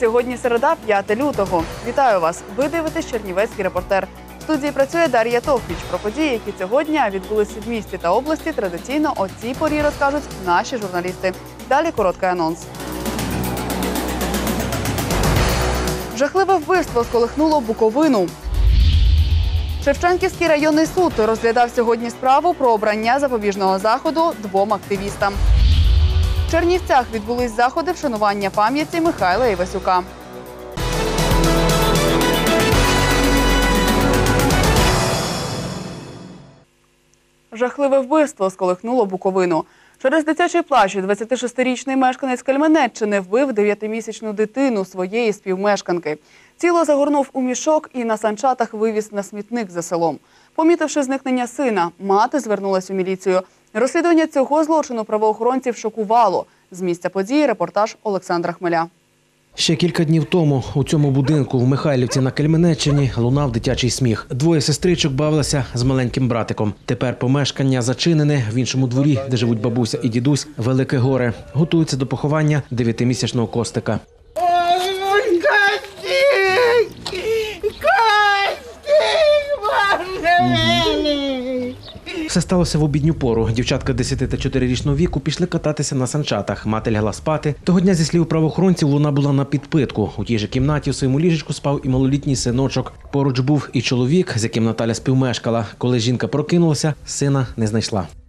Сьогодні середа, 5 лютого. Вітаю вас! Ви дивитесь Чернівецький репортер. В студії працює Дар'я Товпіч. Про події, які цього дня відбулися в місті та області, традиційно о цій порі розкажуть наші журналісти. Далі короткий анонс. Жахливе вбивство сколихнуло Буковину. Шевченківський районний суд розглядав сьогодні справу про обрання запобіжного заходу двом активістам. В Чернівцях відбулись заходи вшанування пам'яті Михайла Івасюка. Жахливе вбивство сколихнуло Буковину. Через дитячий плач 26-річний мешканець Кальменеччини вбив 9-місячну дитину своєї співмешканки. Тіло загорнув у мішок і на санчатах вивіз на смітник за селом. Помітивши зникнення сина, мати звернулась у міліцію. Розслідування цього злочину правоохоронців шокувало. З місця події репортаж Олександра Хмеля. Ще кілька днів тому у цьому будинку в Михайлівці на Кельменеччині лунав дитячий сміх. Двоє сестричок бавилися з маленьким братиком. Тепер помешкання зачинене в іншому дворі, де живуть бабуся і дідусь, велике горе. Готуються до поховання дев'ятимісячного костика. Все сталося в обідню пору. Дівчатка 10 та 4-річного віку пішли кататися на санчатах. Мати лягла спати. Того дня, зі слів правоохоронців, вона була на підпитку. У тій же кімнаті у своєму ліжечку спав і малолітній синочок. Поруч був і чоловік, з яким Наталя співмешкала. Коли жінка прокинулася, сина не знайшла.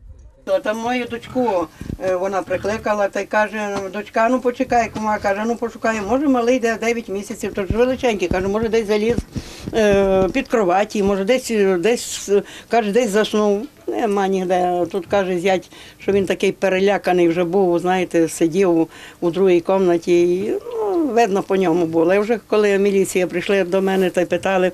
То там мою дочку е, вона прикликала та й каже, дочка, ну почекай, кума каже, ну почекай, може малий де 9 місяців, то ж величенький, каже, може десь заліз е, під кроваті, може десь десь каже, десь заснув. Нема ніде. Тут каже зять, що він такий переляканий вже був, знаєте, сидів у другій кімнаті. І, ну, видно по ньому було. І вже коли міліція прийшли до мене та й питали.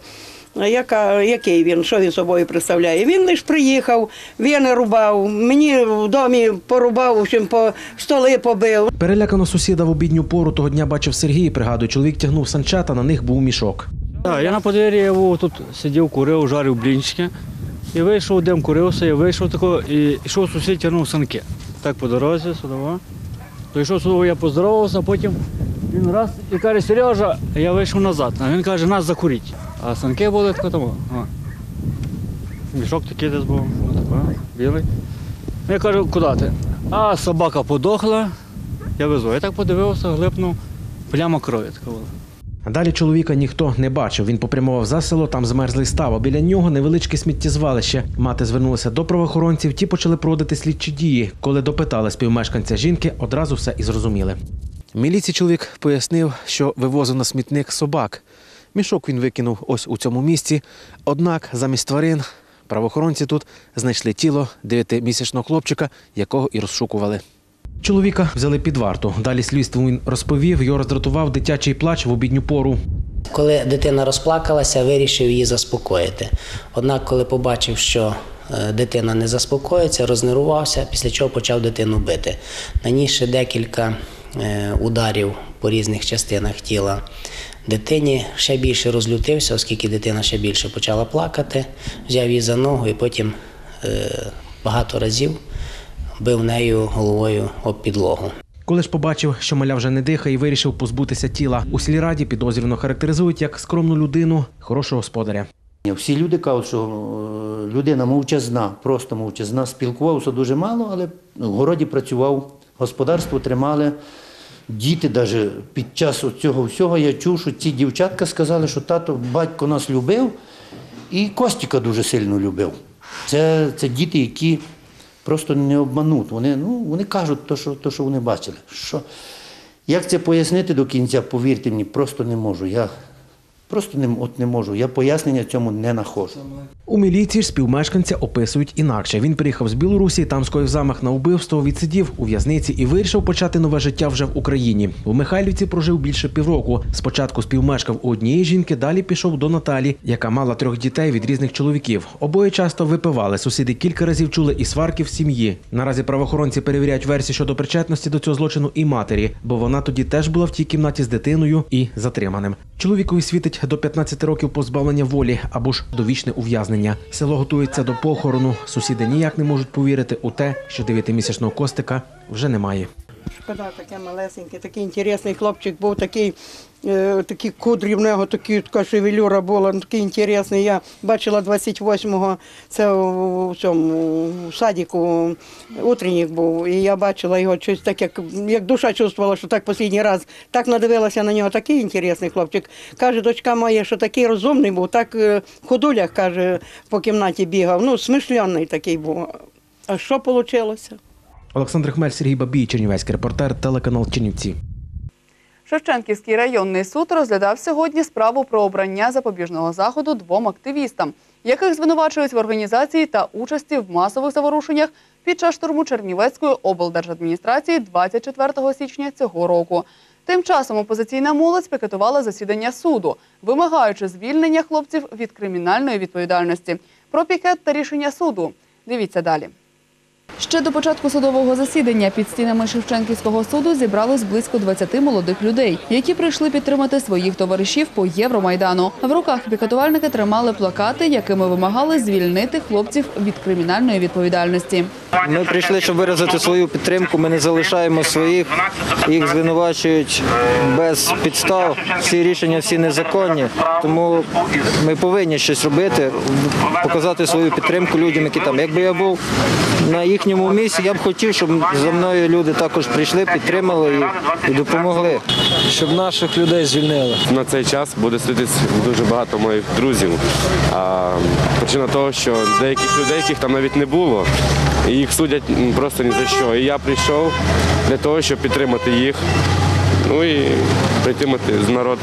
Яка, який він, що він собою представляє? Він лише приїхав, він рубав, мені в домі порубав, в общем, по столи побив. Переляканого сусіда в обідню пору того дня бачив Сергій. Пригадує, чоловік тягнув санчата, на них був мішок. Так, я на подвір'ї я був тут сидів, курив, жарив блінчики. І вийшов, дим курився, і вийшов тако, і йшов сусід, тягнув санки. Так по дорозі, судово. То йшов судово, я поздоровався, а потім він раз і каже, Сережа, я вийшов назад. А він каже, нас закуріть. А санки були тако тому. Мішок такий десь був, білий. Я кажу, куди ти? А собака подохла, я везу. Я так подивився, глипнув, пляма крові була. Далі чоловіка ніхто не бачив. Він попрямував за село, там змерзлий став. А біля нього невеличке сміттєзвалище. Мати звернулася до правоохоронців. Ті почали проводити слідчі дії. Коли допитали співмешканця жінки, одразу все і зрозуміли. Міліції чоловік пояснив, що вивозив на смітник собак. Мішок він викинув ось у цьому місці. Однак замість тварин правоохоронці тут знайшли тіло дев'ятимісячного хлопчика, якого і розшукували. Чоловіка взяли під варту. Далі слідство він розповів, його роздратував дитячий плач в обідню пору. Коли дитина розплакалася, вирішив її заспокоїти. Однак, коли побачив, що е, дитина не заспокоїться, рознервувався, після чого почав дитину бити. Нанісши декілька е, ударів по різних частинах тіла дитині, ще більше розлютився, оскільки дитина ще більше почала плакати, взяв її за ногу і потім е, багато разів бив нею головою об підлогу. Коли ж побачив, що маля вже не дихає, і вирішив позбутися тіла. У сільраді підозрювано характеризують як скромну людину, хорошого господаря. Всі люди кажуть, що е, людина мовчазна, просто мовчазна, спілкувався дуже мало, але в городі працював, господарство тримали. Діти, навіть під час цього всього, я чув, що ці дівчатка сказали, що тато, батько нас любив і Костіка дуже сильно любив. Це, це діти, які просто не обмануть. Вони, ну, вони кажуть те, що, що вони бачили. Що, як це пояснити до кінця, повірте мені, просто не можу. Я просто не, от не можу. Я пояснення цьому не знаходжу. У міліції ж співмешканця описують інакше. Він приїхав з Білорусі, там скоїв замах на вбивство, відсидів у в'язниці і вирішив почати нове життя вже в Україні. У Михайлівці прожив більше півроку. Спочатку співмешкав у однієї жінки, далі пішов до Наталі, яка мала трьох дітей від різних чоловіків. Обоє часто випивали. Сусіди кілька разів чули і сварки в сім'ї. Наразі правоохоронці перевіряють версії щодо причетності до цього злочину і матері, бо вона тоді теж була в тій кімнаті з дитиною і затриманим. Чоловікові світить до 15 років позбавлення волі або ж довічне ув'язнення. Село готується до похорону. Сусіди ніяк не можуть повірити у те, що 9-місячного костика вже немає. Шкода, таке малесеньке, такий інтересний хлопчик був, такий Такі кудрі в нього, такі така шевелюра була, ну, такий інтересний. Я бачила 28-го, це у цьому у садіку утреннік був. І я бачила його щось так, як, як душа чувствувала, що так останній раз. Так надивилася на нього, такий інтересний хлопчик. Каже, дочка моя, що такий розумний був, так е, в ходулях, каже, по кімнаті бігав. Ну, смишлений такий був. А що вийшло? Олександр Хмель, Сергій Бабій, Чернівецький репортер, телеканал Чернівці. Шевченківський районний суд розглядав сьогодні справу про обрання запобіжного заходу двом активістам, яких звинувачують в організації та участі в масових заворушеннях під час штурму Чернівецької облдержадміністрації 24 січня цього року. Тим часом опозиційна молодь пікетувала засідання суду, вимагаючи звільнення хлопців від кримінальної відповідальності. Про пікет та рішення суду. Дивіться далі. Ще до початку судового засідання під стінами Шевченківського суду зібралось близько 20 молодих людей, які прийшли підтримати своїх товаришів по Євромайдану. В руках пікетувальники тримали плакати, якими вимагали звільнити хлопців від кримінальної відповідальності. Ми прийшли, щоб виразити свою підтримку. Ми не залишаємо своїх. Їх звинувачують без підстав. Всі рішення всі незаконні. Тому ми повинні щось робити, показати свою підтримку людям, які там. Якби я був на їхньому місці, я б хотів, щоб за мною люди також прийшли, підтримали і, і допомогли. щоб наших людей звільнили. На цей час буде сидіти дуже багато моїх друзів. А причина того, що деяких людей, яких там навіть не було, і їх судять просто ні за що. І я прийшов для того, щоб підтримати їх, ну і підтримати народ.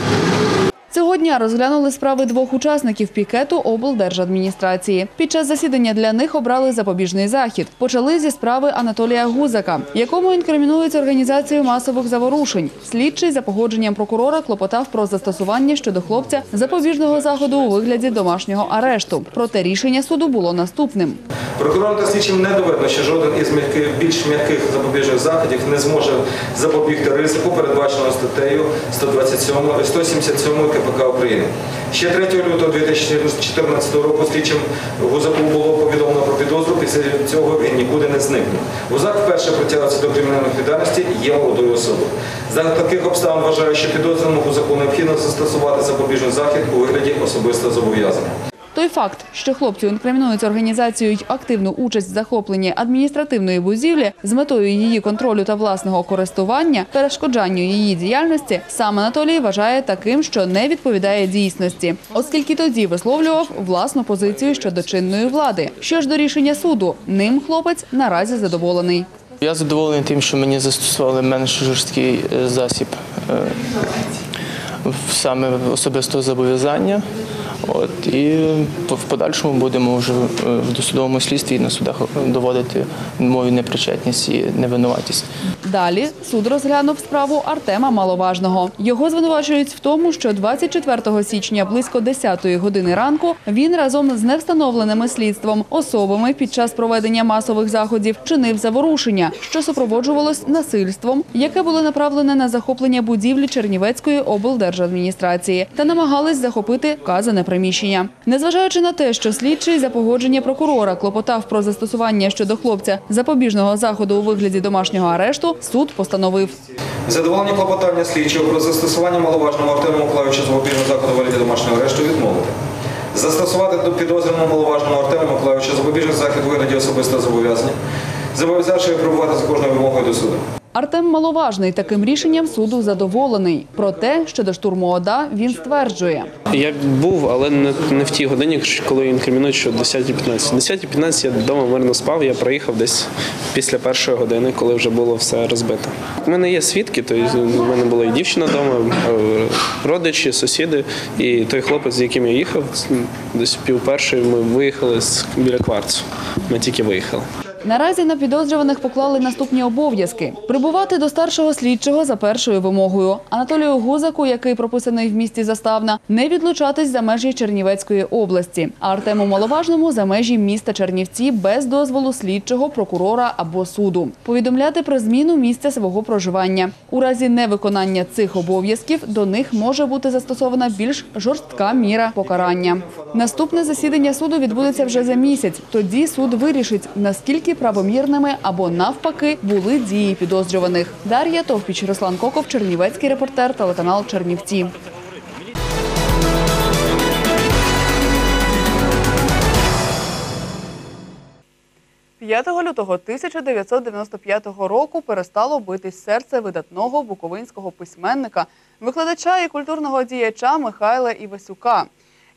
Цього дня розглянули справи двох учасників пікету облдержадміністрації. Під час засідання для них обрали запобіжний захід. Почали зі справи Анатолія Гузака, якому інкримінують організацію масових заворушень. Слідчий за погодженням прокурора клопотав про застосування щодо хлопця запобіжного заходу у вигляді домашнього арешту. Проте рішення суду було наступним. Прокурором та слідчим не доведено, що жоден із м'яких, більш м'яких запобіжних заходів не зможе запобігти ризику, передбаченого статтею 127 і 177 КПК України. Ще 3 лютого 2014 року слідчим Гузаку було повідомлено про підозру, після цього він нікуди не зникнув. Гузак вперше притягався до кримінальної відповідальності і є молодою особою. За таких обставин вважаю, що підозрюваному Гузаку необхідно застосувати запобіжний захід у вигляді особистого зобов'язання. Той факт, що хлопцю інкримінують організацію й активну участь в захопленні адміністративної будівлі з метою її контролю та власного користування, перешкоджанню її діяльності, сам Анатолій вважає таким, що не відповідає дійсності, оскільки тоді висловлював власну позицію щодо чинної влади. Що ж до рішення суду, ним хлопець наразі задоволений. Я задоволений тим, що мені застосували менш жорсткий е, засіб е, саме особистого зобов'язання. От, і в подальшому будемо вже е, в досудовому слідстві і на судах доводити мою непричетність і невинуватість. Далі суд розглянув справу Артема Маловажного. Його звинувачують в тому, що 24 січня близько 10 години ранку він разом з невстановленими слідством особами під час проведення масових заходів чинив заворушення, що супроводжувалось насильством, яке було направлене на захоплення будівлі Чернівецької облдержадміністрації та намагались захопити вказане приміщення. Незважаючи на те, що слідчий за погодження прокурора клопотав про застосування щодо хлопця запобіжного заходу у вигляді домашнього арешту, суд постановив. Задоволення клопотання слідчого про застосування маловажного Артема Миколаївича запобіжного заходу валіді домашнього арешту відмовити. Застосувати до підозрюваного маловажного Артема Миколаївича запобіжний захід вигляді особистого зобов'язання, зобов'язавши випробувати за кожною вимогою до суду. Артем Маловажний таким рішенням суду задоволений. Проте щодо штурму ОДА він стверджує. Я був, але не, не в тій годині, коли інкримінують, що 10.15. 10.15 я вдома мирно спав, я приїхав десь після першої години, коли вже було все розбито. У мене є свідки, то у мене була і дівчина вдома, е, родичі, сусіди, і той хлопець, з яким я їхав, десь пів першої ми виїхали з біля кварцу. Ми тільки виїхали. Наразі на підозрюваних поклали наступні обов'язки: прибувати до старшого слідчого за першою вимогою. Анатолію Гузаку, який прописаний в місті Заставна, не відлучатись за межі Чернівецької області, а Артему Маловажному за межі міста Чернівці без дозволу слідчого, прокурора або суду. Повідомляти про зміну місця свого проживання. У разі невиконання цих обов'язків до них може бути застосована більш жорстка міра покарання. Наступне засідання суду відбудеться вже за місяць. Тоді суд вирішить, наскільки правомірними або навпаки були дії підозрюваних. Дар'я Товпіч, Руслан Коков, Чернівецький репортер, телеканал Чернівці. 5 лютого 1995 року перестало битись серце видатного буковинського письменника, викладача і культурного діяча Михайла Івасюка.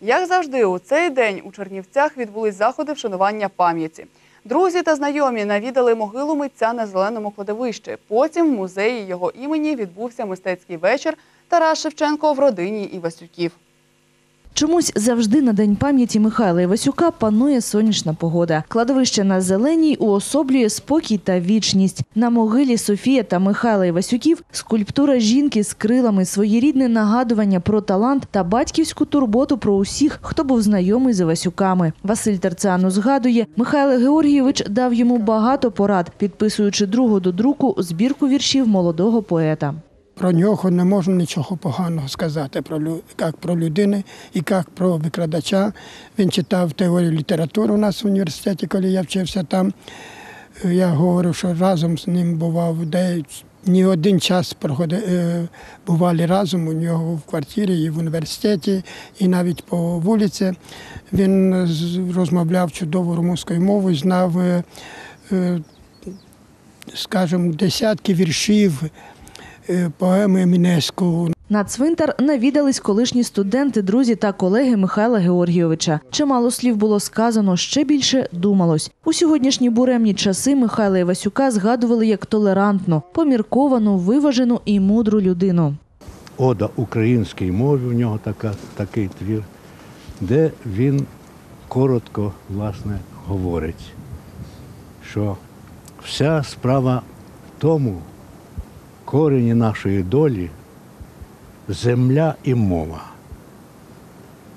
Як завжди, у цей день у Чернівцях відбулись заходи вшанування пам'яті. Друзі та знайомі навідали могилу митця на зеленому кладовищі. Потім в музеї його імені відбувся мистецький вечір Тарас Шевченко в родині Івасюків. Чомусь завжди на день пам'яті Михайла Івасюка панує сонячна погода. Кладовище на зеленій уособлює спокій та вічність. На могилі Софія та Михайла Івасюків скульптура жінки з крилами, своєрідне нагадування про талант та батьківську турботу про усіх, хто був знайомий з Івасюками. Василь Терцану згадує, Михайло Георгійович дав йому багато порад, підписуючи другу до друку збірку віршів молодого поета. Про нього не можна нічого поганого сказати про як про людину і як про викладача. Він читав теорію літератури у нас в університеті, коли я вчився там. Я говорив, що разом з ним бував, де ні один час проходи- е, бували разом у нього в квартирі і в університеті, і навіть по вулиці. Він розмовляв чудово румунською мовою, знав, е, е, скажімо, десятки віршів поеми Мінеску. На цвинтар навідались колишні студенти, друзі та колеги Михайла Георгійовича. Чимало слів було сказано, ще більше думалось. У сьогоднішні буремні часи Михайла Івасюка згадували як толерантну, помірковану, виважену і мудру людину. Ода українській мові у нього така, такий твір, де він коротко власне говорить, що вся справа в тому, корені нашої долі земля і мова.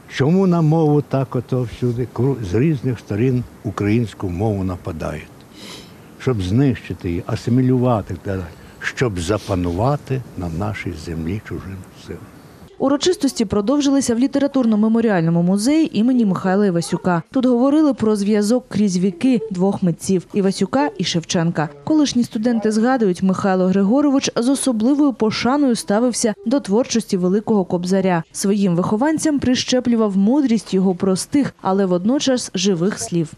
Чому на мову так ото всюди з різних сторін українську мову нападають? Щоб знищити її, асимілювати, щоб запанувати на нашій землі чужим силам. Урочистості продовжилися в літературно-меморіальному музеї імені Михайла Івасюка. Тут говорили про зв'язок крізь віки двох митців Івасюка і Шевченка. Колишні студенти згадують, Михайло Григорович з особливою пошаною ставився до творчості великого кобзаря. Своїм вихованцям прищеплював мудрість його простих, але водночас живих слів.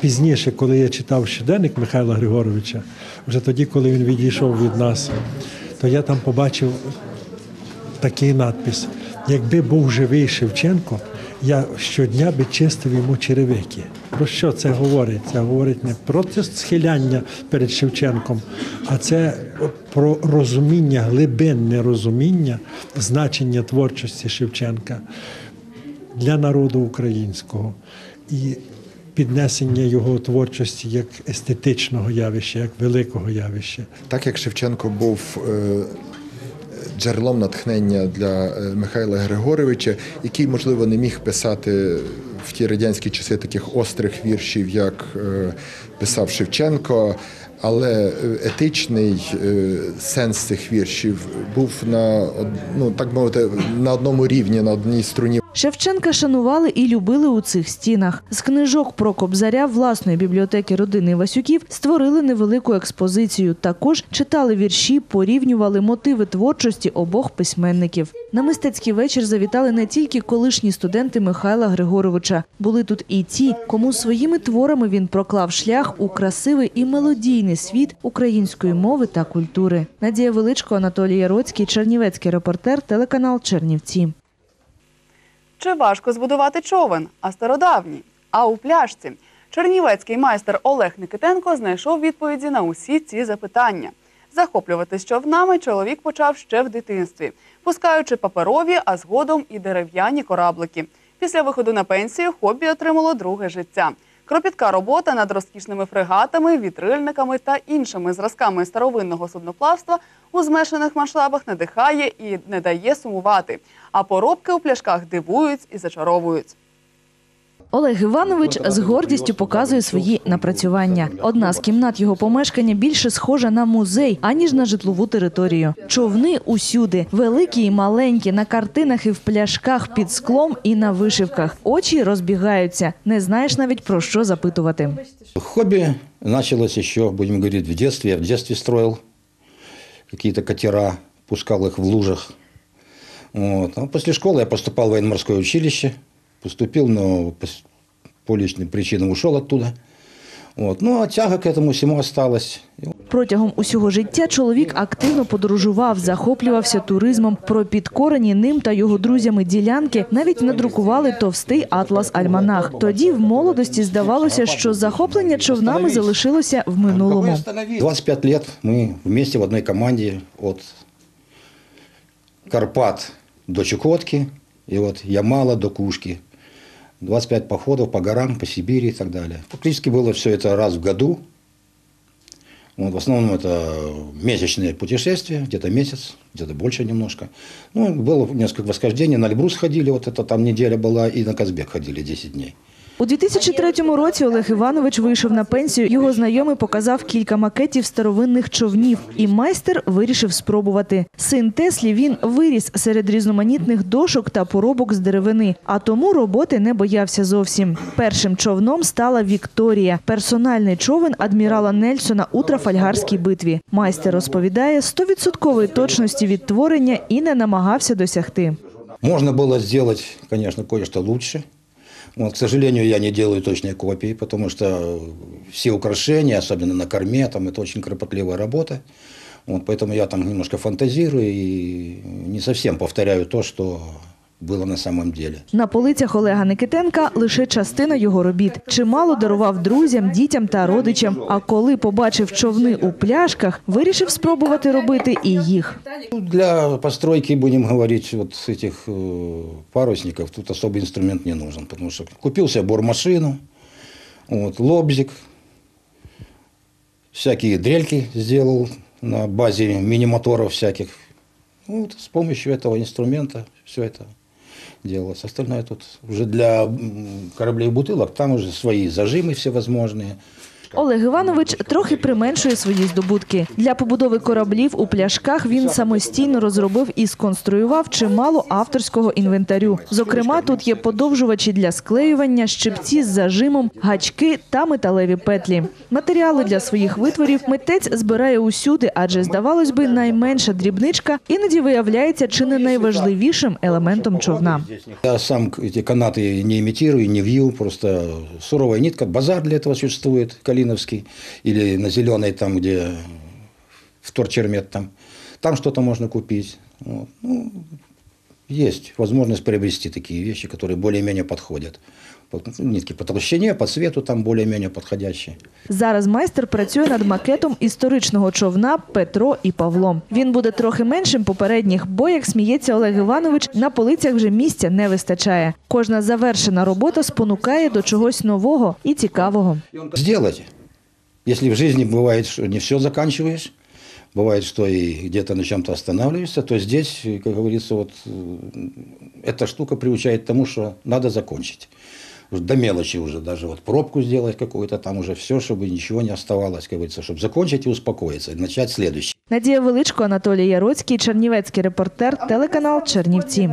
Пізніше, коли я читав щоденник Михайла Григоровича, вже тоді, коли він відійшов від нас, то я там побачив такий надпис: якби був живий Шевченко, я щодня би чистив йому черевики. Про що це говорить? Це говорить не про схиляння перед Шевченком, а це про розуміння, глибинне розуміння значення творчості Шевченка для народу українського і піднесення його творчості як естетичного явища, як великого явища. Так як Шевченко був е, джерелом натхнення для е, Михайла Григоровича, який, можливо, не міг писати в ті радянські часи таких острих віршів, як е, писав Шевченко. Але е, етичний сенс цих віршів був на ну так мовити на одному рівні, на одній струні. Шевченка шанували і любили у цих стінах. З книжок про кобзаря власної бібліотеки родини Васюків створили невелику експозицію. Також читали вірші, порівнювали мотиви творчості обох письменників. На мистецький вечір завітали не тільки колишні студенти Михайла Григоровича. Були тут і ті, кому своїми творами він проклав шлях у красивий і мелодійний світ української мови та культури. Надія Величко, Анатолій Яроцький, Чернівецький репортер, телеканал Чернівці. Чи важко збудувати човен, а стародавній? А у пляшці чернівецький майстер Олег Никитенко знайшов відповіді на усі ці запитання. Захоплюватись човнами чоловік почав ще в дитинстві, пускаючи паперові, а згодом і дерев'яні кораблики. Після виходу на пенсію хобі отримало друге життя. Кропітка робота над розкішними фрегатами, вітрильниками та іншими зразками старовинного судноплавства у змешаних масштабах надихає і не дає сумувати. А поробки у пляшках дивують і зачаровують. Олег Іванович з гордістю показує свої напрацювання. Одна з кімнат його помешкання більше схожа на музей, аніж на житлову територію. Човни усюди, великі і маленькі, на картинах і в пляшках під склом і на вишивках. Очі розбігаються. Не знаєш навіть про що запитувати. Хобби началось еще, будем говорить, в детстве. Я в детстве строил какие-то катера, пускал их в лужах. Вот. А после школы я поступал в военно-морское училище Поступил, но по, по личным причинам ушел оттуда. Вот. Ну, а тяга к этому всему осталась. Протягом усього життя чоловік активно подорожував, захоплювався туризмом. Про підкорені ним та його друзями ділянки навіть надрукували товстий атлас Альманах. Тоді в молодості здавалося, що захоплення човнами залишилося в минулому. 25 лет мы вместе в одной команде от Карпат до Чукотки и вот Ямала до Кушки. 25 походов по горам, по Сибири и так далее. Фактически было все это раз в году. Вот, в основном это месячные путешествия, где-то месяц, где-то больше немножко. Ну, было несколько восхождений, на Эльбрус ходили, вот это там неделя была, и на Казбек ходили 10 дней. У 2003 році Олег Іванович вийшов на пенсію. Його знайомий показав кілька макетів старовинних човнів, і майстер вирішив спробувати. Син Теслі він виріс серед різноманітних дошок та поробок з деревини, а тому роботи не боявся зовсім. Першим човном стала Вікторія, персональний човен адмірала Нельсона у Трафальгарській битві. Майстер розповідає, стовідсоткової точності відтворення і не намагався досягти. Можно было сделать, конечно, кое-что лучше. Вот, к сожалению, я не делаю точные копии, потому что все украшения, особенно на корме, там это очень кропотливая работа. Вот, поэтому я там немножко фантазирую и не совсем повторяю то, что было на самом деле. На полицях Олега Никитенка лише частина його робіт. Чимало дарував друзям, дітям та родичам. А коли побачив човни у пляшках, вирішив спробувати робити і їх. Ну, Для постройки, будем говорить, вот этих э, парусников тут особый инструмент не нужен, потому что купил себе бормашину, вот, лобзик, всякие дрельки сделал на базе мини-моторов всяких. Ну, Вот, с помощью этого инструмента все это делалось. Остальное тут уже для м, кораблей и бутылок, там уже свои зажимы всевозможные. Олег Іванович трохи применшує свої здобутки. Для побудови кораблів у пляшках він самостійно розробив і сконструював чимало авторського інвентарю. Зокрема, тут є подовжувачі для склеювання, щипці з зажимом, гачки та металеві петлі. Матеріали для своїх витворів митець збирає усюди, адже здавалось би, найменша дрібничка іноді виявляється чи не найважливішим елементом човна. Я сам эти канаты не имитирую, не вью, просто суровая нитка. Базар для этого существует, Калиновский, или на Зеленой, там, где в Торчермет там. Там что-то можно купить. Вот. Ну, есть возможность приобрести такие вещи, которые более-менее подходят По- ну, Нитки по толщине, по цвету там более-менее подходящие. Зараз майстер працює над макетом історичного човна Петро і Павло. Він буде трохи меншим попередніх, бо, як сміється Олег Іванович, на полицях вже місця не вистачає. Кожна завершена робота спонукає до чогось нового і цікавого. Сделать. Если в жизни бывает, что не все заканчиваешь, бывает, что и где-то на чем-то останавливаешься, то здесь, как говорится, вот э, эта штука приучает к тому, что надо закончить. До мелочи уже, даже вот пробку сделать какую-то, там уже все, чтобы ничего не оставалось, как говорится, чтобы закончить и успокоиться, и начать следующий. Надія Величко, Анатолій Яроцький, Чернівецький репортер, телеканал Чернівці.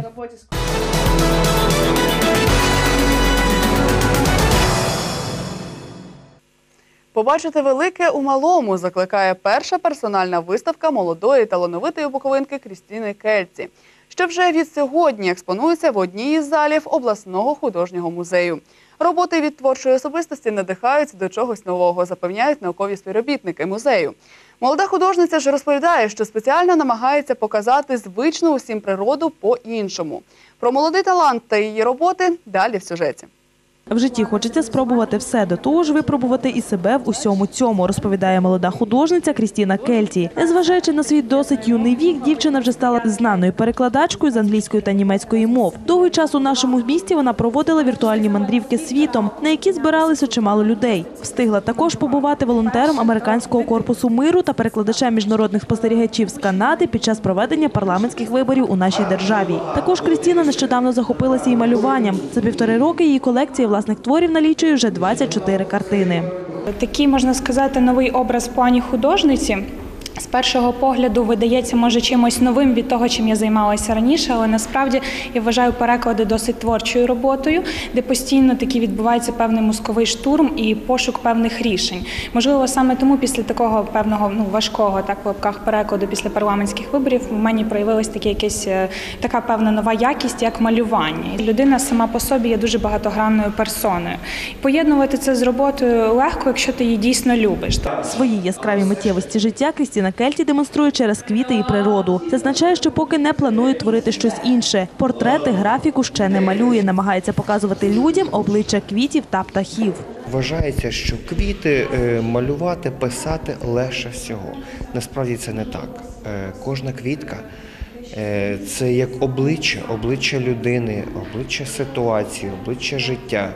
Побачити велике у малому закликає перша персональна виставка молодої талановитої буковинки Крістіни Кельці, що вже від сьогодні експонується в одній із залів обласного художнього музею. Роботи від творчої особистості надихаються до чогось нового, запевняють наукові співробітники музею. Молода художниця ж розповідає, що спеціально намагається показати звичну усім природу по-іншому. Про молодий талант та її роботи далі в сюжеті. В житті хочеться спробувати все, до того ж випробувати і себе в усьому цьому, розповідає молода художниця Крістіна Кельті. Незважаючи на свій досить юний вік, дівчина вже стала знаною перекладачкою з англійської та німецької мов. Довгий час у нашому місті вона проводила віртуальні мандрівки світом, на які збиралися чимало людей. Встигла також побувати волонтером американського корпусу миру та перекладачем міжнародних спостерігачів з Канади під час проведення парламентських виборів у нашій державі. Також Крістіна нещодавно захопилася і малюванням. За півтори роки її колекція власних творів налічує вже 24 картини. Такий, можна сказати, новий образ в плані художниці. З першого погляду видається може чимось новим від того, чим я займалася раніше, але насправді я вважаю переклади досить творчою роботою, де постійно таки відбувається певний мозковий штурм і пошук певних рішень. Можливо, саме тому після такого певного ну важкого так в лапках перекладу після парламентських виборів в мені проявилась таке якесь е, така певна нова якість, як малювання. Людина сама по собі є дуже багатогранною персоною. Поєднувати це з роботою легко, якщо ти її дійсно любиш. Свої яскраві миттєвості життя Крістіна Кельті демонструє через квіти і природу. Це означає, що поки не планує творити щось інше. Портрети, графіку ще не малює, намагається показувати людям обличчя квітів та птахів. Вважається, що квіти е, малювати, писати легше всього. Насправді це не так. Е, Кожна квітка е, це як обличчя, обличчя людини, обличчя ситуації, обличчя життя.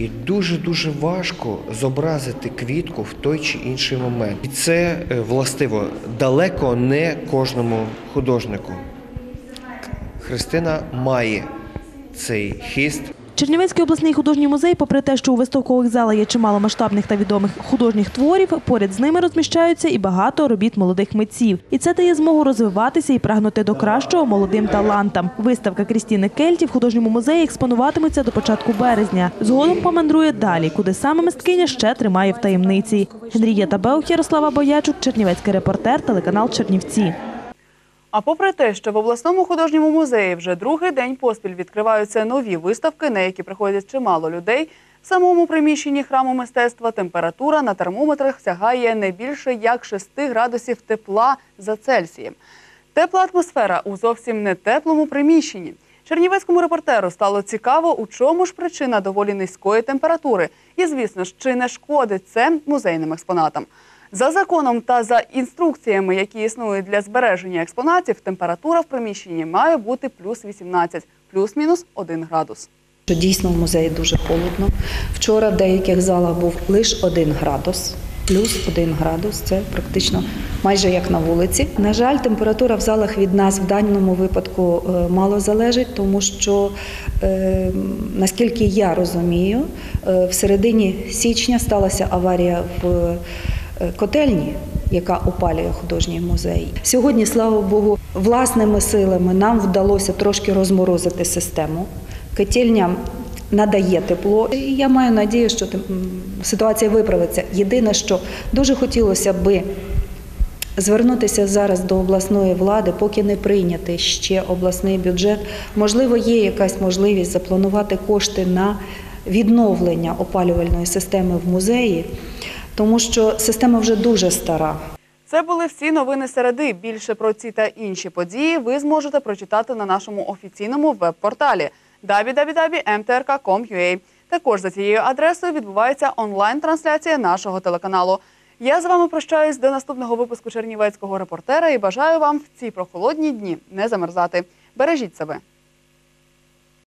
І дуже-дуже важко зобразити квітку в той чи інший момент. І це е, властиво далеко не кожному художнику. Христина має цей хист. Чернівецький обласний художній музей, попри те, що у виставкових залах є чимало масштабних та відомих художніх творів, поряд з ними розміщаються і багато робіт молодих митців. І це дає змогу розвиватися і прагнути до кращого молодим талантам. Виставка Крістіни Кельті в художньому музеї експонуватиметься до початку березня. Згодом помандрує далі, куди саме мисткиня ще тримає в таємниці. Генрієта Беух, Ярослава Боячук, Чернівецький репортер, телеканал Чернівці. А попри те, що в обласному художньому музеї вже другий день поспіль відкриваються нові виставки, на які приходять чимало людей, в самому приміщенні храму мистецтва температура на термометрах сягає не більше як 6 градусів тепла за Цельсієм. Тепла атмосфера у зовсім не теплому приміщенні. Чернівецькому репортеру стало цікаво, у чому ж причина доволі низької температури. І, звісно ж, чи не шкодить це музейним експонатам. За законом та за інструкціями, які існують для збереження експонатів, температура в приміщенні має бути плюс 18, плюс-мінус 1 градус. Дійсно в музеї дуже холодно. Вчора в деяких залах був лише один градус, плюс один градус. Це практично майже як на вулиці. На жаль, температура в залах від нас в даному випадку е, мало залежить, тому що, е, наскільки я розумію, е, в середині січня сталася аварія в котельні. Яка опалює художній музей сьогодні, слава Богу, власними силами нам вдалося трошки розморозити систему. Котельня надає тепло. І я маю надію, що ситуація виправиться. Єдине, що дуже хотілося би звернутися зараз до обласної влади, поки не прийнятий ще обласний бюджет. Можливо, є якась можливість запланувати кошти на відновлення опалювальної системи в музеї, тому що система вже дуже стара. Це були всі новини середи. Більше про ці та інші події ви зможете прочитати на нашому офіційному веб-порталі www.mtrk.com.ua. Також за цією адресою відбувається онлайн-трансляція нашого телеканалу. Я з вами прощаюсь до наступного випуску Чернівецького репортера і бажаю вам в ці прохолодні дні не замерзати. Бережіть себе.